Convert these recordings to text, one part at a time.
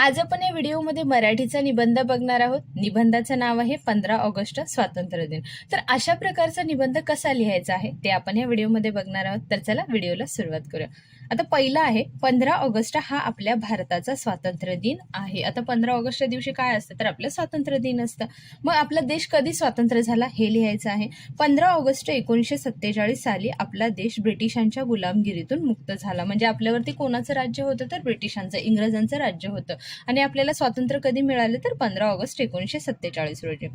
आज आपण या व्हिडिओमध्ये मराठीचा निबंध बघणार आहोत. निबंधाचं नाव आहे पंधरा ऑगस्ट स्वातंत्र्य दिन. तर अशा प्रकारचा निबंध कसा लिहायचा आहे ते आपण या व्हिडिओमध्ये बघणार आहोत. तर चला व्हिडिओला सुरुवात करूया. आता पहिला आहे पंधरा ऑगस्ट हा आपल्या भारताचा स्वातंत्र्य दिन आहे. आता पंधरा ऑगस्टच्या दिवशी काय असतं? तर आपलं स्वातंत्र्य दिन असतं. मग आपला देश कधी स्वातंत्र्य झाला हे लिहायचं आहे. पंधरा ऑगस्ट एकोणीसशे सत्तेचाळीस साली आपला देश ब्रिटिशांच्या गुलामगिरीतून मुक्त झाला. म्हणजे आपल्यावरती कोणाचं राज्य होतं? तर ब्रिटिशांचं इंग्रजांचं राज्य होतं. आणि आपल्याला स्वातंत्र्य कधी मिळालं? तर पंधरा ऑगस्ट एकोणीसशे सत्तेचाळीस रोजी.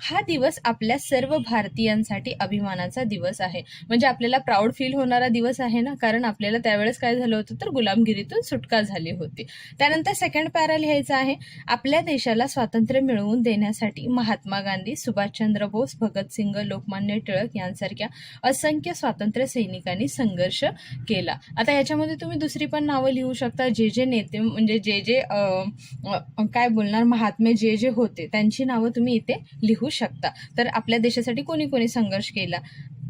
हा दिवस आपल्या सर्व भारतीयांसाठी अभिमानाचा दिवस आहे. म्हणजे आपल्याला प्राऊड फील होणारा दिवस आहे ना? कारण आपल्याला त्यावेळेस काय झालं होतं तर गुलामगिरीतून सुटका झाली होती. त्यानंतर सेकंड पॅरा लिहायचा आहे आपल्या देशाला स्वातंत्र्य मिळवून देण्यासाठी महात्मा गांधी सुभाषचंद्र बोस भगतसिंग लोकमान्य टिळक यांसारख्या असंख्य स्वातंत्र्य सैनिकांनी संघर्ष केला. आता याच्यामध्ये तुम्ही दुसरी पण नावं लिहू शकता जे जे नेते म्हणजे जे जे काय बोलणार महात्मे जे जे होते त्यांची नावं तुम्ही इथे लिहू शकता. तर आपल्या देशासाठी कोणी कोणी संघर्ष केला?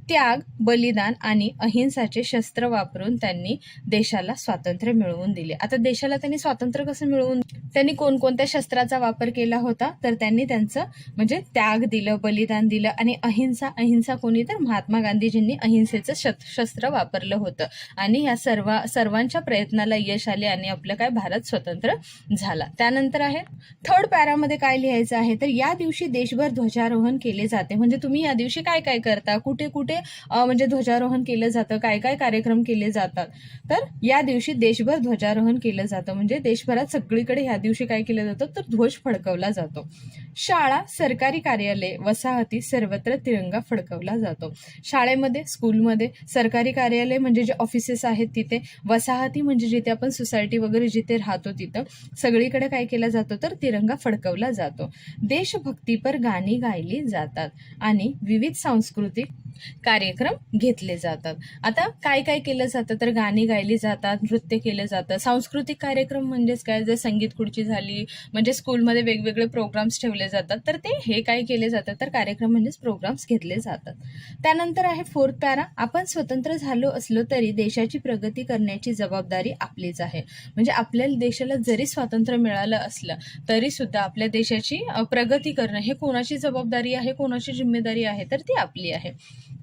त्याग बलिदान आणि अहिंसाचे शस्त्र वापरून त्यांनी देशाला स्वातंत्र्य मिळवून दिले. आता देशाला त्यांनी स्वातंत्र्य कसं मिळवून त्यांनी कोणकोणत्या शस्त्राचा वापर केला होता तर त्यांनी त्यांचं म्हणजे त्याग दिलं बलिदान दिलं आणि अहिंसा अहिंसा कोणी तर महात्मा गांधीजींनी अहिंसेचं शस्त्र वापरलं होतं. आणि या सर्व सर्वांच्या प्रयत्नाला यश आले आणि आपलं काय भारत स्वतंत्र झाला. त्यानंतर आहे थर्ड पॅरामध्ये काय लिहायचं आहे तर या दिवशी देशभर ध्वजारोहण केले जाते. म्हणजे तुम्ही या दिवशी काय काय करता? कुठे कुठे म्हणजे ध्वजारोहण केलं जातं? काय काय कार्यक्रम केले जातात? तर या दिवशी देशभर ध्वजारोहण केलं जातं. म्हणजे देशभरात सगळीकडे ह्या दिवशी काय केलं जातं? तर ध्वज फडकवला जातो. शाळा सरकारी कार्यालय वसाहती सर्वत्र तिरंगा फडकवला जातो. शाळेमध्ये स्कूलमध्ये सरकारी कार्यालय म्हणजे जे ऑफिसेस आहेत तिथे वसाहती म्हणजे जिथे आपण सोसायटी वगैरे जिथे राहतो तिथं सगळीकडे काय केला जातो? तर तिरंगा फडकवला जातो. देशभक्तीपर गाणी गायली जातात आणि विविध सांस्कृतिक कार्यक्रम घेतले जातात. आता काय काय केलं जातं? तर गाणी गायली जातात नृत्य केलं जातं. सांस्कृतिक कार्यक्रम म्हणजेच काय? जर संगीत खुर्ची झाली म्हणजे स्कूलमध्ये वेगवेगळे प्रोग्राम्स ठेवले जातात तर ते हे काय केले जातात? तर कार्यक्रम म्हणजेच प्रोग्राम्स घेतले जातात. त्यानंतर आहे फोर्थ पॅरा. आपण स्वतंत्र झालो असलो तरी देशाची प्रगती करण्याची जबाबदारी आपलीच आहे. म्हणजे आपल्या देशाला जरी स्वातंत्र्य मिळालं असलं तरी सुद्धा आपल्या देशाची प्रगती करणं हे कोणाची जबाबदारी आहे? कोणाची जिम्मेदारी आहे? तर ती आपली आहे.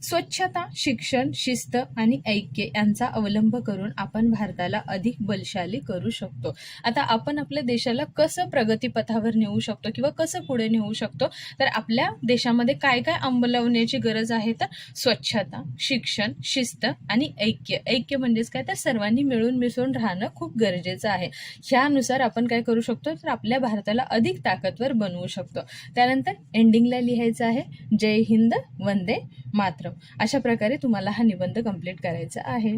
स्वच्छता शिक्षण शिस्त आणि ऐक्य यांचा अवलंब करून आपण भारताला अधिक बलशाली करू शकतो. आता आपण आपल्या देशाला कसं प्रगतीपथावर नेऊ शकतो किंवा कसं पुढे नेऊ शकतो? तर आपल्या देशामध्ये काय काय अंमलवण्याची गरज आहे? तर स्वच्छता शिक्षण शिस्त आणि ऐक्य. ऐक्य म्हणजेच काय? तर सर्वांनी मिळून मिसळून राहणं खूप गरजेचं आहे. ह्यानुसार आपण काय करू शकतो? तर आपल्या भारताला अधिक ताकदवर बनवू शकतो. त्यानंतर एंडिंगला लिहायचं आहे. जय हिंद वंदे पात्र अशा प्रकारे तुम्हाला हा निबंध कंप्लीट करायचा आहे.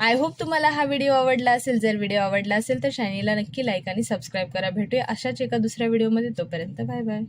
आय होप तुम्हाला हा व्हिडिओ आवडला असेल. जर व्हिडिओ आवडला असेल तर चॅनेलला नक्की लाईक आणि सबस्क्राईब करा. भेटूया अशाच एका दुसऱ्या व्हिडिओमध्ये तोपर्यंत बाय बाय